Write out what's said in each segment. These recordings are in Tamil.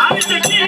ஆதிசக்தி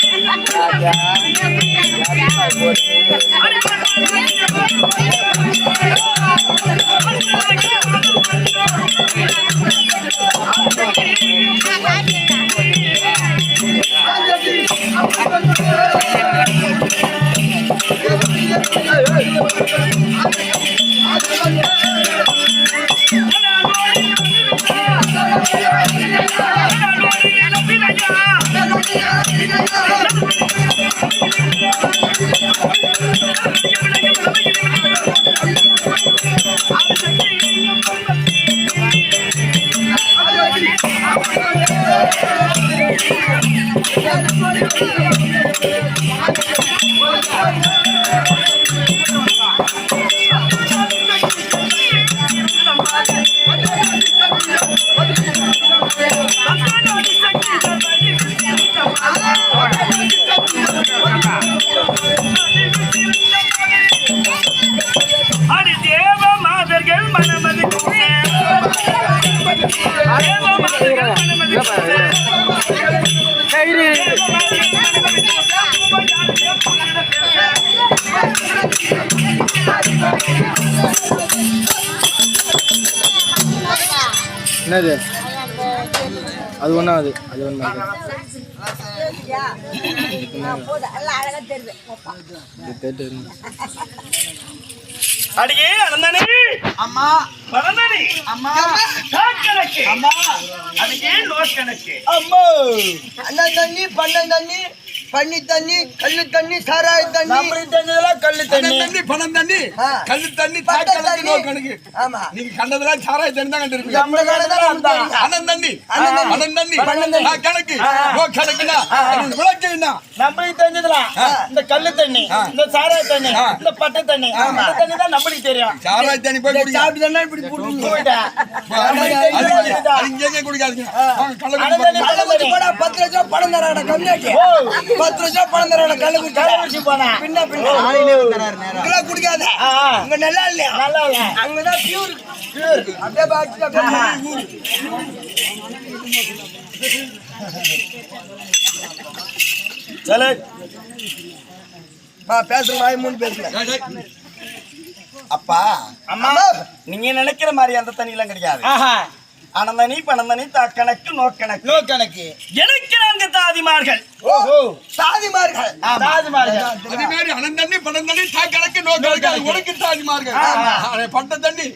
என்னது? அது ஒன்றும் அது கேட்டு அடியே அனந்தனே அம்மா. பரந்தனே அம்மா. கணக்கு அம்மா. அடியே நோட் கணக்கு. அம்மா. அண்ணன் தண்ணி பண்ணன் தண்ணி. பண்ணி தண்ணி கல்லு தண்ணி சாராய தண்ணி. நம்மளுக்கு தெரிஞ்சதெல்லாம் கல்லு தண்ணி. தண்ணி பணம் தண்ணி. கல்லு தண்ணி பட்டை தாய் கணக்கு. தண்ணி. ஆமா. நீங்க கண்டதெல்லாம் சாராய தண்ணி தான் தெரிஞ்சதெல்லாம் அதுதான். தண்ணி. கணக்கு. விளக்கு என்ன நம்மளுக்கு இந்த கல்லு தண்ணி. இந்த சாராய தண்ணி. இந்த பட்டை தண்ணி இந்த தண்ணி தான் நம்மளுக்கு தெரியும். சாராய தண்ணி போய் குடிங்க. சாப்பிட்டு தானே இப்படி போட்டு போயிட்டா. நம்மளுக்கு அது தெரிஞ்சது இதுதான். அது இங்கே குடிக்காதீங்க. பத்து லட்சம் பணம் தராட கம்மியாச்சு. பத்து லட்சம் பணம் தராட கல்லு குடிச்சு போனா. பின்ன பின்ன. அங்க நல்லா இல்லையா? நல்லா இல்ல. அங்கதான் பியூர் பியூர் அப்படியே ஊரு. சரி. ஆ, பேசுற வாய் மூணு ஏய். அப்பா. அம்மா. நீங்க நினைக்கிற மாதிரி அந்த தண்ணி எல்லாம் கிடையாது அனந்தனி பணந்தனி கணக்கு நோக்கணக்கு நோ கணக்கு. எனக்கு தாதிமார்கள். அதே மாதிரி அனந்தண்ணி உனக்கு பட்ட தண்ணி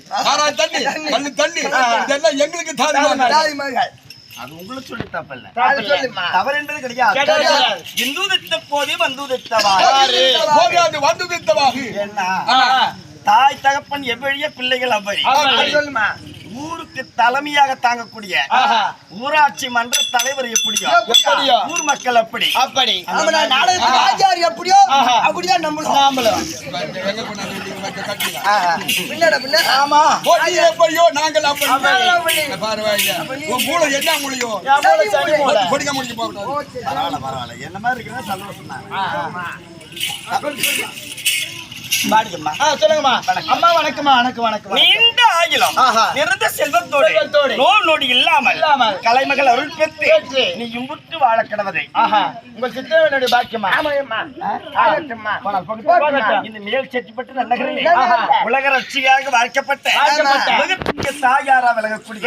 தண்ணி தண்ணி. இதெல்லாம் எங்களுக்கு அது சொல்லி தப்பல்ல. தவறு என்பது கிடையாது. கிடையாது. இந்து திட்ட போதே வந்து திட்டவா போகாது வந்து வித்தவாகு என்ன? தாய் தகப்பன் எவ்வழிய பிள்ளைகள் சொல்லுமா? ஊருக்கு தலைமையாக தாங்கக்கூடிய ஆஹா. ஊராட்சி மன்ற தலைவர் எப்படியோ? எப்படியோ? ஊர் மக்கள் அப்படி. அப்படி ஆச்சாரி எப்படியோ? அப்படிதான் நம்மளும். நாமளும். ஆமா. எப்படியோ? நாங்கள் மூளை என்ன முடியும் பரவாயில்ல பரவாயில்ல. என்ன மாதிரி இருக்கிறதா சந்தோஷம் தான் சொல்லுங்கம்மா அம்மா வணக்கம்மா வணக்கம் வணக்கம் நீண்ட ஆகிலும் ஆஹா. நிறந்த செல்வத்தோடு. நோய் நொடி இல்லாமல் இல்லாமல். கலைமகள் அருள் பெற்று. நீ இம்புட்டு வாழ கிடவதை ஆஹா உங்கள் சித்தவனுடைய பாக்கியமா இந்த மேல் செட்டிப்பட்டு நன்னகரிலே. உலக ரட்சியாக வாழ்க்கப்பட்ட. உலகத்துக்கு தாயாரா விலகக்கூடிய.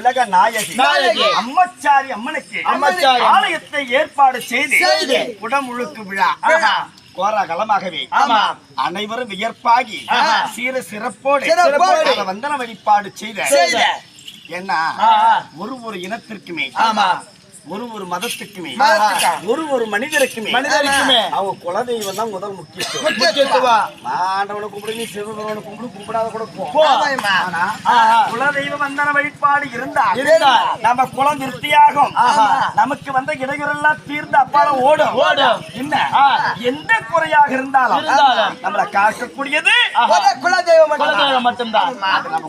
உலக நாயகி. அம்மச்சாரி அம்மனுக்கு அம்மச்சாரி. ஆலயத்தை ஏற்பாடு செய்து. குடமுழுக்கு விழா ஆமா. அனைவரும் வியர்ப்பாகி. சீர சிறப்போடு வந்தன வழிபாடு செய்த ஆஹா. ஒரு ஒரு இனத்திற்குமே ஆமா. ஒரு ஒரு மதத்துக்குமே மதத்துக்கா. ஒரு ஒரு மனிதருக்குமே மனிதருக்குமே. அவங்க குலதெய்வம் தான் முதல் முக்கியத்துவம். ஆண்டவனை கும்பிடு நீ சிவபெருமனை கும்பிடு கும்பிடாத கூட. குலதெய்வ வந்தன வழிபாடு இருந்தா. நம்ம குலம் திருப்தியாகும். நமக்கு வந்த இடையூறெல்லாம் தீர்ந்து அப்பால ஓடும் ஓடும். என்ன. எந்த குறையாக இருந்தாலும். நம்மளை காக்கக்கூடியது குலதெய்வம் மட்டும் குலதெய்வம் மட்டும்தான் நம்ம